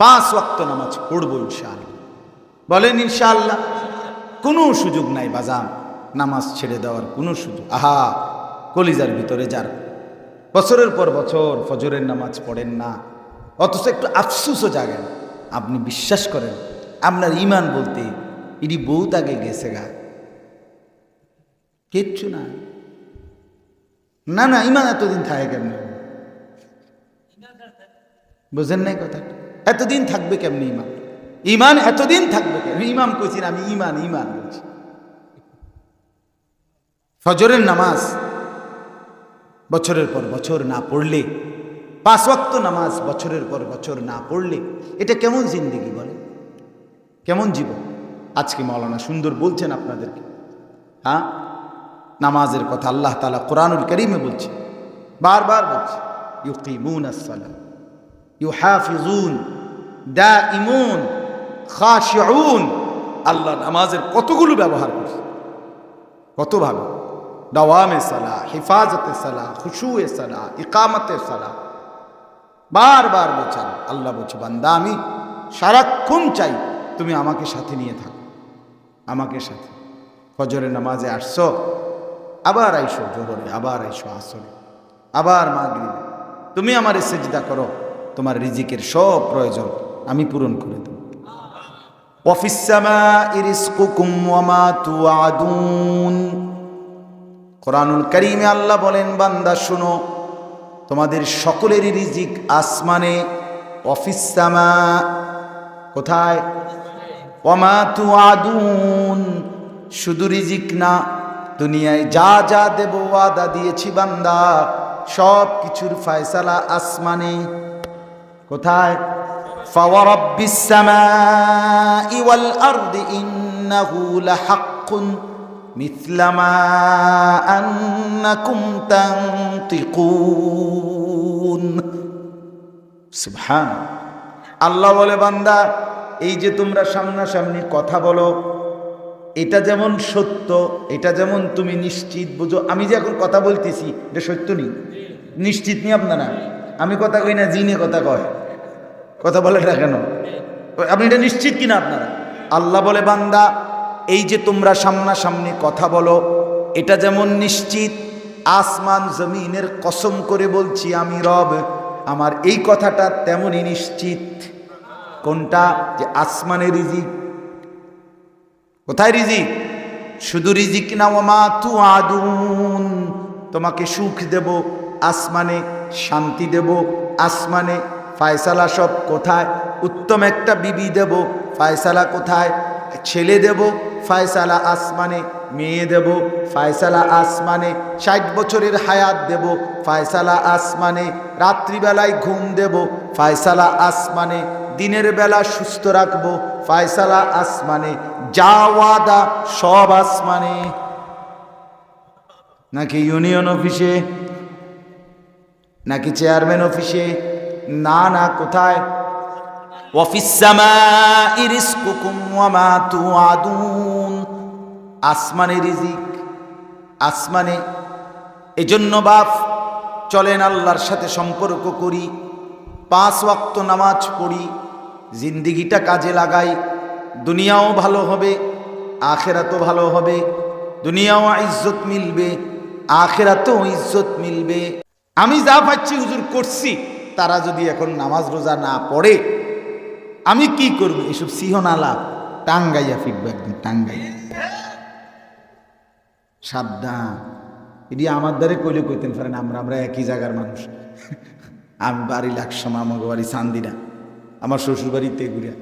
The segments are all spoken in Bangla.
পাঁচ ওয়াক্ত নামাজ পড়ব ইনশাআল্লাহ। বলেন ইনশাআল্লাহ, কোনো সুযোগ নাই বাজান, নামাজ ছেড়ে দেওয়ার কোনো সুযোগ। আহা, কলিজার ভিতরে যার বছরের পর বছর ফজরের নামাজ পড়েন না, অথচ একটু আফসুসও জাগেন। আপনি বিশ্বাস করেন, আপনার ইমান বলতে ইডি বহুত আগে গেছে গা। কিচ্ছু না। না না ইমান এতদিন থাকে কেমনি? বুঝেন নাই কথা এতদিন থাকবে কেমনি ইমান ইমান এতদিন থাকবে কেন ইমাম কইছি আমি ইমান ইমান বলছি। ফজরের নামাজ বছরের পর বছর না পড়লে, পাঁচ ওয়াক্ত নামাজ বছরের পর বছর না পড়লে, এটা কেমন জিন্দিগি বলে? কেমন জীবন? আজকে মাওলানা সুন্দর বলছেন আপনাদেরকে। হ্যাঁ? নামাজের কথা আল্লাহ তালা কোরআনুল করিমে বলছে। বারবার বলছে, ইউকিমুন আসসালাম ইউহাফিজুন দা ইমুন আল্লাহ নামাজের কতগুলো ব্যবহার করছে। কতভাবে দাওয়ামে সালা, হেফাজতে সালা, খুশুয়ে সালা, ইকামতে সালা। বারবার বলছেন, আল্লাহ বলছে, বান্দা, আমি সারাক্ষণ চাই তুমি আমাকে সাথে নিয়ে থাকো। আমাকে সাথে। ফজরের নামাজে আসছো, আবার আইসো জোহরে, আবার আইসো আসরে, আবার মাগরিবে। তুমি আমার সেজদা করো, তোমার রিজিকের সব প্রয়োজন। আমি পূরণ করে দেব। কোরআনুল করিমে আল্লাহ বলেন, বান্দা, শুনো, তোমাদের সকলেরই রিজিক আসমানে অফিসামা কোথায়? ওমা আদুন শুধু রিজিক না, দুনিয়ায় যা যা দেব, ওয়াদা দিয়েছি, বান্দা সব কিছুর ফায়সালা আসমানে। কোথায়? فورب السماء والأرض إنه لحق مثل ما أنكم تنطقون সুবহান আল্লাহ বলে বান্দা এই যে তোমরা সামনাসামনি কথা বলো এটা যেমন সত্য এটা যেমন তুমি নিশ্চিত বুঝো আমি যে এখন কথা বলতেছি এটা সত্য নেই নিশ্চিত নেই আপনারা আমি কথা কই না জিনে কথা কয় কথা বলে না কেন? আপনি এটা নিশ্চিত কিনা আপনারা? আল্লাহ বলে, বান্দা, এই যে তোমরা সামনাসামনি কথা বলো, এটা যেমন নিশ্চিত, আসমান জমিনের কসম করে বলছি আমি রব, আমার এই কথাটা তেমনই নিশ্চিত। কোনটা? যে আসমানের রিজিক। কোথায় রিজিক? শুধু রিজিক না ওমা তু আদুন তোমাকে সুখ দেব, আসমানে শান্তি দেব, আসমানে ফায়সালা সব কোথায়? উত্তম একটা বিবি দেব ফায়সালা কোথায়? ছেলে দেব ফায়সালা আসমানে। মেয়ে দেব ফায়সালা আসমানে। ষাট বছরের হায়াত দেব ফায়সালা আসমানে। রাত্রিবেলায় ঘুম দেব ফায়সালা আসমানে। দিনের বেলা সুস্থ রাখব ফায়সালা আসমানে। যা ওয়াদা সব আসমানে। নাকি ইউনিয়ন অফিসে? নাকি চেয়ারম্যান অফিসে? না না, কোথায়? আসমানে রিজিক, আসমানে। এজন্য বাপ, চলেন আল্লাহর সাথে সম্পর্ক করি, পাঁচ ওয়াক্ত নামাজ পড়ি, জিন্দিগিটা কাজে লাগাই, দুনিয়াও ভালো হবে, আখেরাতও ভালো হবে, দুনিয়াও ইজ্জত মিলবে, আখেরাতেও ইজ্জত মিলবে। আমি যা পাচ্ছি হুজুর, করছি। তারা যদি এখন নামাজ রোজা না পড়ে, আমি কি করব? এসব সিহনালা টাঙ্গাইয়া ফিরবে একদম টাঙ্গাইয়া। সাবধান। এটি আমার দ্বারে কইলে কইতেন পারেন, আমরা আমরা একই জায়গার মানুষ। আমি বাড়ি লাগসাম আমার বাড়ি চান্দিনা। আমার শ্বশুর বাড়ি তেগুড়িয়া।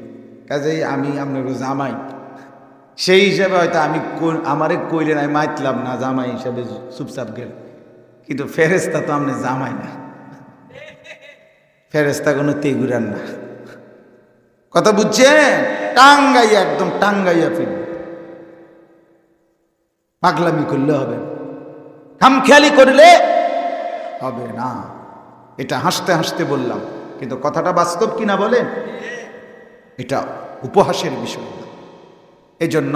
কাজেই আমি আপনার জামাই। সেই হিসাবে হয়তো আমি আমারে কইলেন আমি মাইতলাম না, জামাই হিসাবে চুপচাপ গেল। কিন্তু ফেরেস্তা তো আপনি জামাই না। ফেরেস্তা কোনো তেগুরান না। কথা বুঝছেন? টাঙ্গাইয়া, একদম টাঙ্গাইয়া ফিরবে পাগলামি করলে হবে খামখেয়ালি করলে হবে না। এটা হাসতে হাসতে বললাম, কিন্তু কথাটা বাস্তব কিনা বলে এটা উপহাসের বিষয় না। এজন্য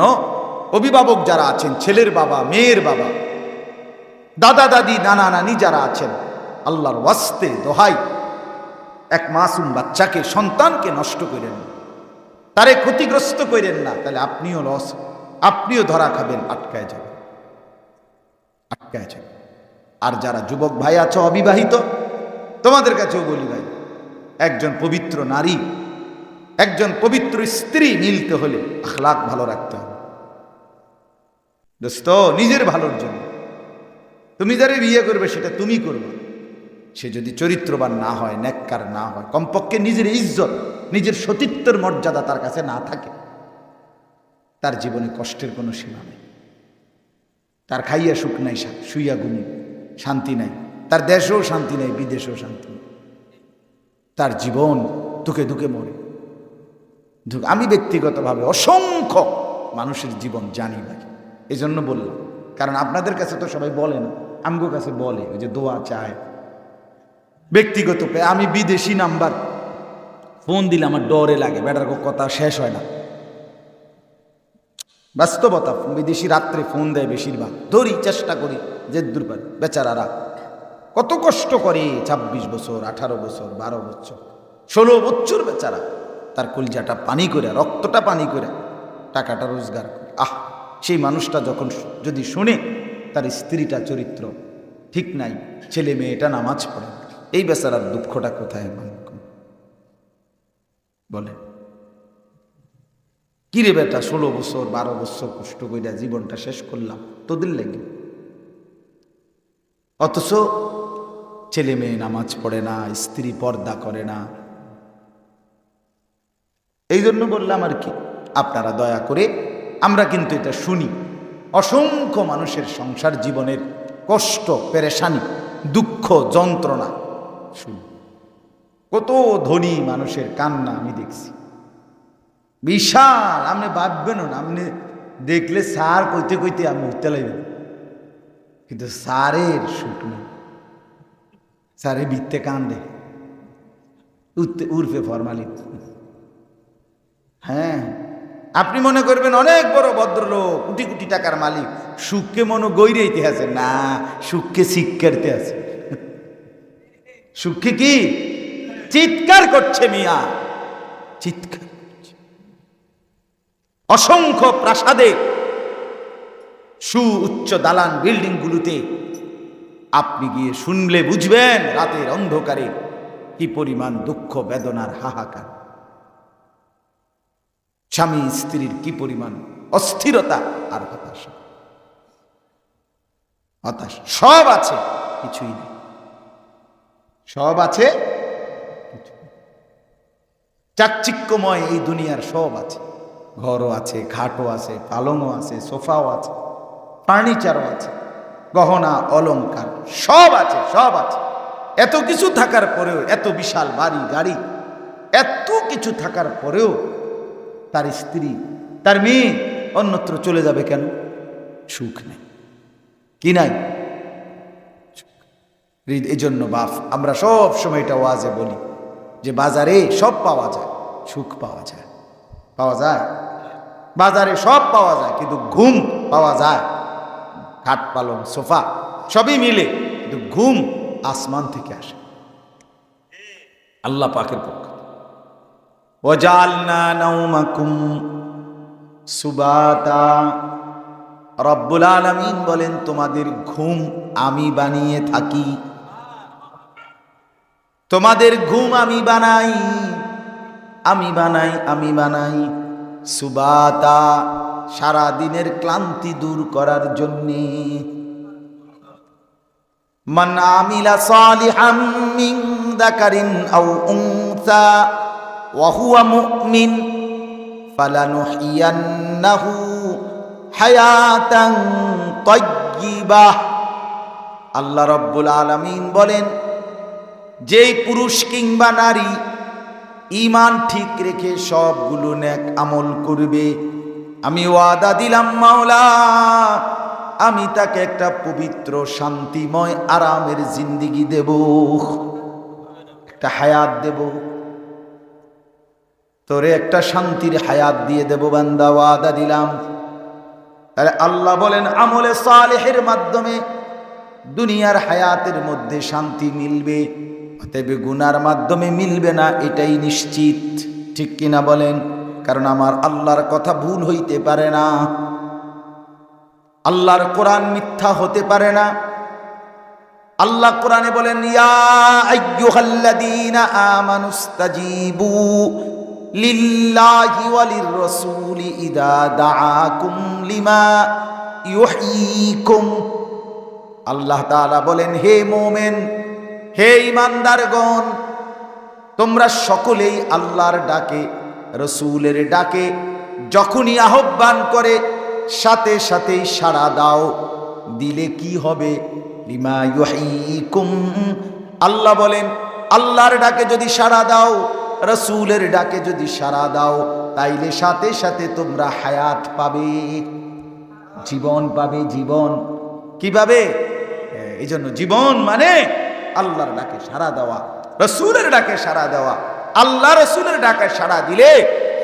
অভিভাবক যারা আছেন, ছেলের বাবা, মেয়ের বাবা, দাদা, দাদি, নানা, নানি যারা আছেন, আল্লাহর ওয়াস্তে, দোহাই এক মাসুম বাচ্চাকে, সন্তানকে নষ্ট করেন। তারে ক্ষতিগ্রস্ত করেন না, তাহলে আপনিও লস আপনিও ধরা খাবেন, আটকায় যাবেন। আটকায় যাবেন। আর যারা যুবক ভাই আছো, অবিবাহিত, তোমাদের কাছেও বলি ভাই, একজন পবিত্র নারী, একজন পবিত্র স্ত্রী মিলতে হলে আখলাক ভালো রাখতে হবে। দোস্ত, নিজের ভালোর জন্য। তুমি যারে বিয়ে করবে, সেটা তুমি করবে। সে যদি চরিত্রবান না হয় নেককার না হয়, কমপক্ষে নিজের ইজ্জত, নিজের সতীত্বের মর্যাদা তার কাছে না থাকে, তার জীবনে কষ্টের কোনো সীমা নেই। তার খাইয়া সুখ নাই, শুইয়া ঘুমি শান্তি নাই। তার দেশেও শান্তি নেই, বিদেশেও শান্তি নেই। তার জীবন দুঃখে দুঃখে মরে। আমি ব্যক্তিগতভাবে অসংখ্য মানুষের জীবন জানি ভাই এই জন্য বললাম, কারণ আপনাদের কাছে তো সবাই বলে না, আমগো কাছে বলে, ওই যে দোয়া চায় ব্যক্তিগত পে- আমি বিদেশি নাম্বার। ফোন দিলে আমার ডরে লাগে বেটার কথা শেষ হয় না। বাস্তবতা, বিদেশি রাত্রে ফোন দেয় বেশিরভাগ। ধরি চেষ্টা করি যে দুর্বার বেচারারা। কত কষ্ট করে ২৬ বছর, আঠারো বছর, বারো বছর, ষোলো বছর বেচারা। তার কলজাটা পানি করে, রক্তটা পানি করে, টাকাটা রোজগার করে। আহ, সেই মানুষটা যখন যদি শুনে, তার স্ত্রীটা চরিত্র ঠিক নাই, ছেলে মেয়েটা নামাজ পড়ে এই বেচারার দুঃখটা কোথায় মানে বলে কিরে বেটা, ষোলো বছর, বারো বছর কষ্ট কইরা জীবনটা শেষ করলাম, তোদের লেগে? অথচ ছেলে মেয়ে নামাজ পড়ে না, স্ত্রী পর্দা করে না। এই জন্য বললাম আর কি, আপনারা দয়া করে, আমরা কিন্তু এটা শুনি। অসংখ্য মানুষের সংসার জীবনের কষ্ট, পেরেশানি, দুঃখ, যন্ত্রণা শুনি। কত ধনী মানুষের কান্না আমি দেখছি। বিশাল, আপনি ভাববেন না, আপনি দেখলে সার কইতে কইতে আমি উঠতে লাগবেন। কিন্তু সারের সুখ নেই। সারে বিত্তে কান্দে। উঠতে উর্ফে ফরমালি। হ্যাঁ আপনি মনে করবেন অনেক বড় ভদ্রলোক, কোটি কোটি টাকার মালিক, সুখকে মনে গৈরে ইতিহাসে, না, সুখকে শিক্ষার্থে আছে সুখে কি? চিৎকার করছে মিয়া। চিৎকার। অসংখ্য প্রাসাদে সু উচ্চ দালান বিল্ডিংগুলোতে আপনি গিয়ে শুনলে বুঝবেন রাতের অন্ধকারে কি পরিমাণ দুঃখ, বেদনার হাহাকার। স্বামী স্ত্রীর কি পরিমাণ অস্থিরতা আর হতাশা। হতাশ সব আছে, কিছুই নেই। সব আছে? চাকচিক্যময় এই দুনিয়ার সব আছে। ঘরও আছে খাটও আছে, পালংও আছে, সোফাও আছে, ফার্নিচারও আছে, গহনা, অলংকার, সব আছে সব আছে। এত কিছু থাকার পরেও, এত বিশাল বাড়ি, গাড়ি, এত কিছু থাকার পরেও তার স্ত্রী, তার মেয়ে অন্যত্র চলে যাবে কেন? সুখ নেই। কি নাই? এই জন্য বাপ আমরা সব সময় এটা ওয়াজে বলি যে বাজারে সব পাওয়া যায়, সুখ পাওয়া যায়। পাওয়া যায়? বাজারে সব পাওয়া যায়, কিন্তু ঘুম পাওয়া যায়। খাট পালং, সোফা, সবই মিলে, কিন্তু ঘুম আসমান থেকে আসে। আল্লাহ পাকের পক্ষ ওজালনা নাউমাকুম সুবাতা। রব্বুল আলামিন বলেন, তোমাদের ঘুম আমি বানিয়ে থাকি। তোমাদের ঘুম আমি বানাই আমি বানাই আমি বানাই। সুবাতা সারা দিনের ক্লান্তি দূর করার জন্যে। মান আমিলা সালিহাম মিন যাকারিন আও উনসা, ওয়া হুয়া মুমিন, ফালানুহিয়ান্নাহু হায়াতান তাইয়্যিবাহ আল্লাহ রাব্বুল আলামিন বলেন যেই পুরুষ কিংবা নারী ইমান ঠিক রেখে সবগুলো ন্যাক আমল করবে, আমি ওয়াদা দিলাম, মাওলা, আমি তাকে একটা পবিত্র, শান্তিময়, আরামের জিন্দিগি দেব, একটা হায়াত দেব। তোরে একটা শান্তির হায়াত দিয়ে দেব, বান্দা, ওয়াদা দিলাম। তাহলে আল্লাহ বলেন, আমলে সালেহের মাধ্যমে দুনিয়ার হায়াতের মধ্যে শান্তি মিলবে। অতএব গুনার মাধ্যমে মিলবে না, এটাই নিশ্চিত। ঠিক কিনা বলেন? কারণ আমার আল্লাহর কথা ভুল হইতে পারে না। আল্লাহর কোরআন মিথ্যা হতে পারে না। আল্লাহ কোরআনে বলেন আল্লাহ বলেন, হে মোমেন হে ইমানদারগণ, তোমরা সকলেই আল্লাহর ডাকে, রসুলের ডাকে যখনই আহ্বান করে, সাথে সাথেই সাড়া দাও। দিলে কি হবে? আল্লাহ বলেন, আল্লাহর ডাকে যদি সাড়া দাও, রসুলের ডাকে যদি সাড়া দাও, তাইলে সাথে সাথে তোমরা হায়াত পাবে। জীবন পাবে, জীবন। কীভাবে? এই জন্য জীবন মানে আল্লাহর ডাকে সাড়া দেওয়া, রসুলের ডাকে সাড়া দেওয়া, আল্লাহ রসুলের ডাকে সাড়া দিলে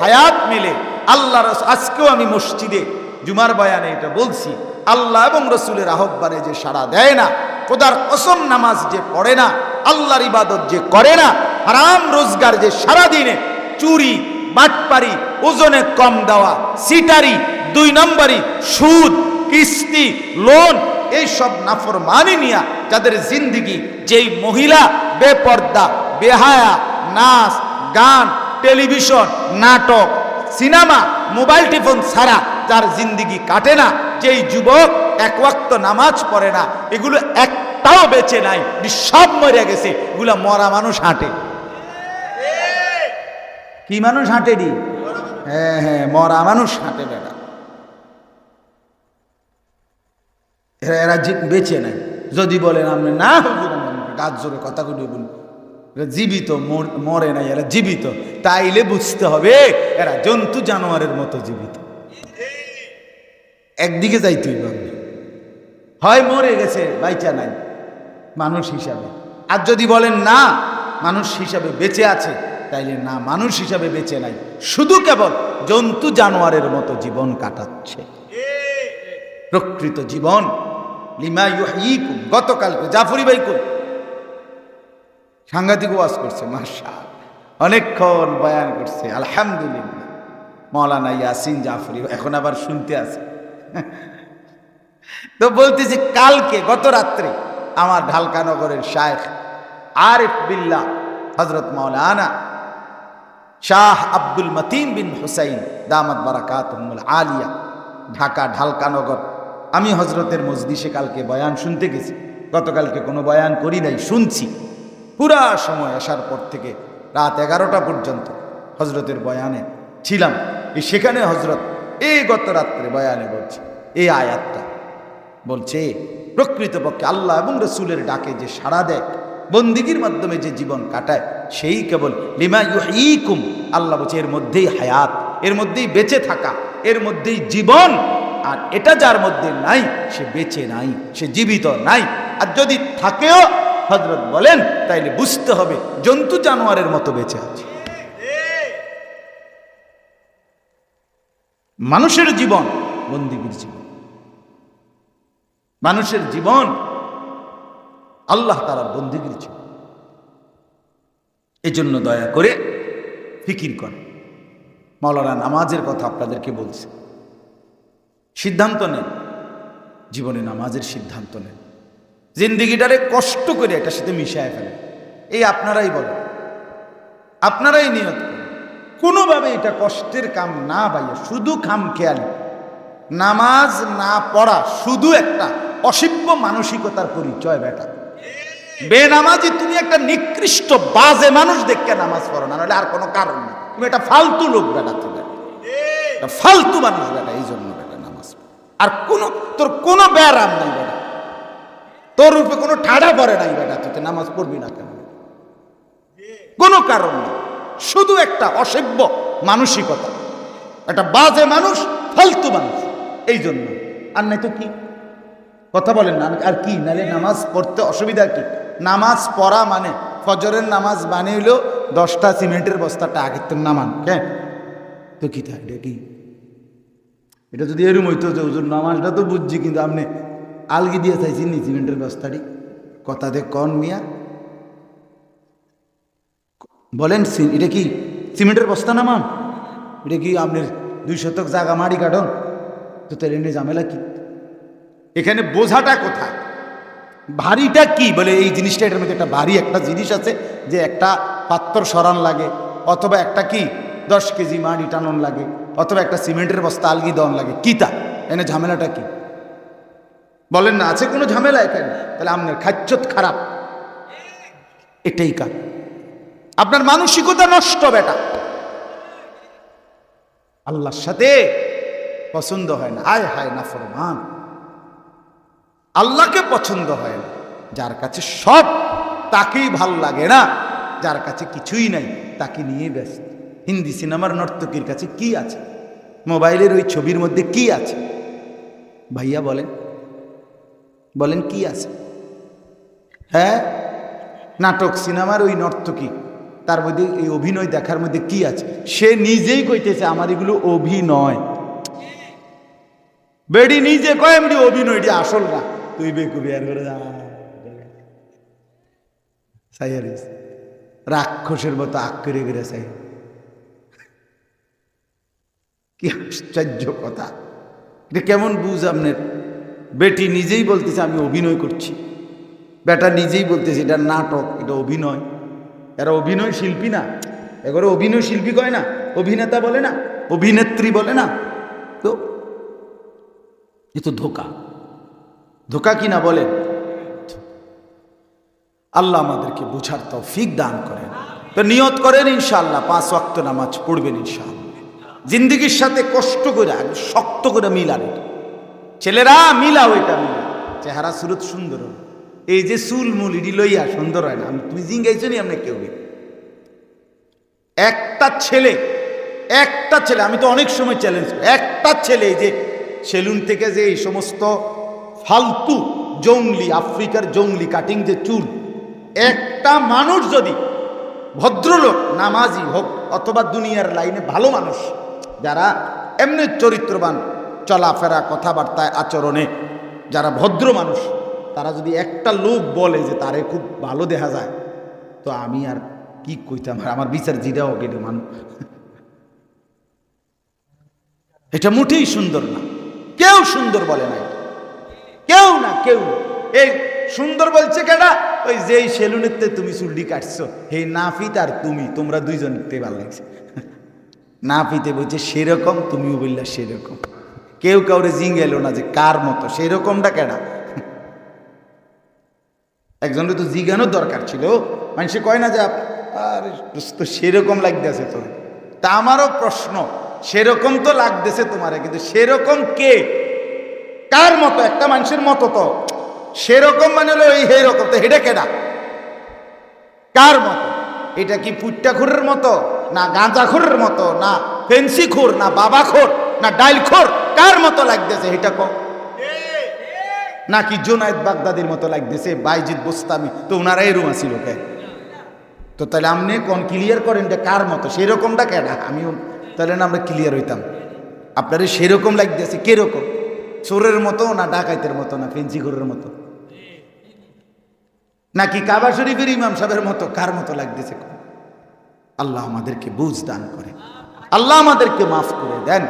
হায়াত মেলে। আল্লাহ আজকেও আমি মসজিদে জুমার বয়ানে এটা বলছি, আল্লাহ এবং রসুলের আহ্বানে যে সাড়া দেয় না, খোদার কসম নামাজ যে পড়ে না, আল্লাহর ইবাদত যে করে না, হারাম রোজগার যে সারা দিনে, চুরি, বাটপারি, ওজনে কম দেওয়া, সিটারি, দুই নম্বরই সুদ, কিস্তি, লোন এই সব নাফর মানি নিয়া যাদের জিন্দিগি, যেই মহিলা বেপর্দা, বেহায়া, নাচ, গান, টেলিভিশন, নাটক, সিনেমা, মোবাইল টিফোন ছাড়া যার জিন্দিগি কাটে না, যেই যুবক এক ওয়াক্ত নামাজ পড়ে না, এগুলো একটাও বেঁচে নাই সব মরে গেছে, এগুলো মরা মানুষ হাঁটে। কি মানুষ হাঁটে দি হ্যাঁ হ্যাঁ মরা মানুষ হাঁটে বেড়া এরা এরা বেঁচে নেয়। যদি বলেন আপনি, না, গাছ জোরে কথা করে বলুন। এরা জীবিত মরে নাই, এরা জীবিত। তাইলে বুঝতে হবে, এরা জন্তু জানোয়ারের মতো জীবিত। একদিকে যাইতে হইব আপনি। হয় মরে গেছে, বাইচা নাই, মানুষ হিসাবে। আর যদি বলেন, না, মানুষ হিসাবে বেঁচে আছে, তাইলে না, মানুষ হিসাবে বেঁচে নাই। শুধু কেবল জন্তু জানোয়ারের মতো জীবন কাটাচ্ছে। প্রকৃত জীবন লিমা ইউহয়িকুম গতকালকে জাফরি ভাই কোন সাংঘাতিক ওয়াজ করছে মাসা অনেকক্ষণ বয়ান করছে, আলহামদুলিল্লাহ। মৌলানা ইয়াসিন জাফরি এখন আবার শুনতে আছে। তো বলতেছি, কালকে, গত রাত্রে আমার ঢালকানগরের শায়েখ আরিফ বিল্লাহ হজরত মৌলানা শাহ আব্দুল মতিন বিন হুসাইন, দামাত বারাকাত আলিয়া, ঢাকা ঢালকানগর আমি হজরতের মজলিসে কালকে বয়ান শুনতে গেছি। গতকালকে কোনো বয়ান করি নাই, শুনছি। পুরা সময় আসার পর থেকে রাত এগারোটা পর্যন্ত হজরতের বয়ানে ছিলাম। সেখানে হজরত এই গত রাত্রে বয়ানে বলছে এই আয়াতটা। বলছে, প্রকৃতপক্ষে আল্লাহ এবং রসুলের ডাকে যে সাড়া দেয়, বন্দিগির মাধ্যমে যে জীবন কাটায়, সেই কেবল লিমা ইউহয়িকুম আল্লাহ বলছে, এর মধ্যেই হায়াত, এর মধ্যেই বেঁচে থাকা, এর মধ্যেই জীবন। আর এটা যার মধ্যে নাই, সে বেঁচে নাই, সে জীবিত নাই। আর যদি থাকেও হজরত বলেন, তাইলে বুঝতে হবে, জন্তু জানোয়ারের মতো বেঁচে আছে। মানুষের জীবন বন্দিগির জীবন। মানুষের জীবন আল্লাহ তালার বন্দিগির জীবন। এজন্য দয়া করে ফিকির করে মাওলানা নামাজের কথা আপনাদেরকে বলছে। সিদ্ধান্ত নেন। জীবনে নামাজের সিদ্ধান্ত নেন। জিন্দিগিটারে কষ্ট করে এটার সাথে মিশায় ফেলে এই আপনারাই বলেন। আপনারাই নিয়ত করেন। কোনোভাবে এটা কষ্টের কাম না পাইয়া শুধু খাম খেয়ালি নামাজ না পড়া শুধু একটা অসিব্য মানসিকতার পরিচয় বেটা। বেনামাজি তুমি একটা নিকৃষ্ট বাজে মানুষ দেখকে নামাজ পড়ো না নাহলে আর কোনো কারণ নেই। তুমি একটা ফালতু লোক বেটা তুমি। একটা ফালতু মানুষ বেটা এই জন্য। আর কোনো, তোর কোনো ব্যারাম নাই বেটা। তোর রূপে কোনো ঠাডা পড়ে নাই বেটা, তুই নামাজ পড়বি না কেন? কোনো কারণ নেই। শুধু একটা অসভ্য মানসিকতা। একটা বাজে মানুষ, ফালতু মানুষ। এই জন্য। আর নাই তো কি? কথা বলেন না আর কি? নালে নামাজ পড়তে অসুবিধা কি? নামাজ পড়া মানে ফজরের নামাজ বানিয়েলো দশটা সিমেন্টের বস্তাটা আগের তো নামান হ্যাঁ তো কি থাকে কি? এটা যদি এরম হইতো যে হুজুর নামাজটা তো বুঝছি, কিন্তু আপনি আলগি দিয়ে চাইছি নি সিমেন্টের বস্তাটি? কথা দে, কন মিয়া। বলেন এটা কি সিমেন্টের বস্তা না মাম এটা কি আপনার দুই শতক জায়গা মাড়ি কাটন? তো তার এনে ঝামেলা কি? এখানে বোঝাটা কোথায়? ভারীটা কি? বলে এই জিনিসটা, এটার মধ্যে একটা ভারী একটা জিনিস আছে যে একটা পাত্র সরান লাগে, অথবা একটা কি দশ কেজি মাড়ি টানন লাগে। অথবা একটা সিমেন্টের বস্তা আলগি দেওয়ান লাগে। কি তা? এনে ঝামেলাটা কি? বলেন না, আছে কোনো ঝামেলা এখানে? তাহলে আপনার খাচ্ছত খারাপ। এটাই কার আপনার মানসিকতা নষ্ট, বেটা। আল্লাহর সাথে পছন্দ হয় না। আয় হায় না ফরমান। আল্লাহকে পছন্দ হয় না। যার কাছে সব, তাকেই ভালো লাগে না। যার কাছে কিছুই নাই, তাকে নিয়ে ব্যস্ত। হিন্দি সিনেমার নর্তকীর কাছে কি আছে? মোবাইলের ওই ছবির মধ্যে কি আছে? ভাইয়া বলেন। বলেন কি আছে? হ্যাঁ? নাটক সিনেমার ওই নর্তকী, তার মধ্যে এই অভিনয় দেখার মধ্যে কি আছে? সে নিজেই কইতেছে, আমার এগুলো অভিনয়। বেডি নিজে কয়, এমনি অভিনয়টি আসল না। তুই বেকু বিয়ার করে সাইয়ারিস, রাক্ষসের মতো আক করে করে সাই কি আশ্চর্য কথা। এটা কেমন বুঝ আপনার? বেটি নিজেই বলতেছে, আমি অভিনয় করছি। বেটা নিজেই বলতেছে, এটা নাটক, এটা অভিনয়। এরা অভিনয় শিল্পী না। এবারে অভিনয় শিল্পী কয় না? অভিনেতা বলে না? অভিনেত্রী বলে না? তো এ তো ধোকা। ধোকা কি না বলেন? আল্লাহ আমাদেরকে বুঝার তৌফিক দান করেন। তো নিয়ত করেন ইনশাআল্লাহ, পাঁচ ওয়াক্ত নামাজ পড়বেন ইনশাআল্লাহ। জিন্দগির সাথে কষ্ট করে শক্ত করে মিলান ছেলেরা, মিলাও এটা মিলা। চেহারা সুরত সুন্দর এই যে চুল মুল, ইডি লইয়া সুন্দর হয় না। তুমি জিঙ্গাইছো নি আমরা কেউ একটা ছেলে একটা ছেলে, আমি তো অনেক সময় চ্যালেঞ্জ একটা ছেলে যে সেলুন থেকে যে এই সমস্ত ফালতু জঙ্গলি, আফ্রিকার জঙ্গলি কাটিং যে চুল, একটা মানুষ যদি ভদ্রলোক, নামাজি হোক, অথবা দুনিয়ার লাইনে ভালো মানুষ যারা এমনি চরিত্রবান, চলাফেরা, কথাবার্তায়, আচরণে যারা ভদ্র মানুষ, তারা যদি একটা লোক বলে যে তারে খুব ভালো দেখা যায়, তো আমি আর কি কইতাম? আর আমার বিচার জিরাও কেটে মানুষ এটা মোটেই সুন্দর না। কেউ সুন্দর বলে না কেউ না, কেউ। এই সুন্দর বলছে কেডা? ওই যেই সেলুনেতে তুমি চুল্লি কাটছো হে নাফিত আর তুমি, তোমরা দুইজনতে ভালো লাগছে। নাফিতে বলছে, সেরকম তুমিও বললা সেরকম। কেউ কাউরে জিঙ্গেল না যে, কার মতো? সেরকমটা কেডা? একজনের তো জিজ্ঞানোর দরকার ছিল। মানুষে কয় না যে, আরে দোস্ত, সেরকম লাগতেছে তোর তা আমারও প্রশ্ন, সেরকম তো লাগতেছে তোমারে, কিন্তু সেরকম কে? কার মতো? একটা মানুষের মতো তো। সেরকম মানে হলো এই রকম তো হেডে কেডা? কার মতো? এটা কি পুট্টাখুরের মতো? না গাঁজাখুরের মতো, না ফেন্সিখুর, না বাবাখোর, না ডাইল ডাইলখোর, কার মতো লাগতেছে এটা কো নাকি জোনায়েদ বাগদাদির মতো লাগতেছে? বাইজিদ বুস্তামি, তো ওনারা এরম আছিল কে? তো তাহলে আপনি কোন ক্লিয়ার করেন যে কার মতো? সেরকমটা কেডা আমিও তাহলে না আমরা ক্লিয়ার হইতাম। আপনার সেরকম লাগতেছে, কীরকম? চোরের মতো না ডাকাইতের মতো, না ফেন্সিঘরের মতো? নাকি কাবা শরীফের ইমাম সাহেবের মতো? কার মতো লাগতেছে? আল্লাহ আমাদেরকে বুঝ দান করে আল্লাহ আমাদেরকে মাফ করে দেন।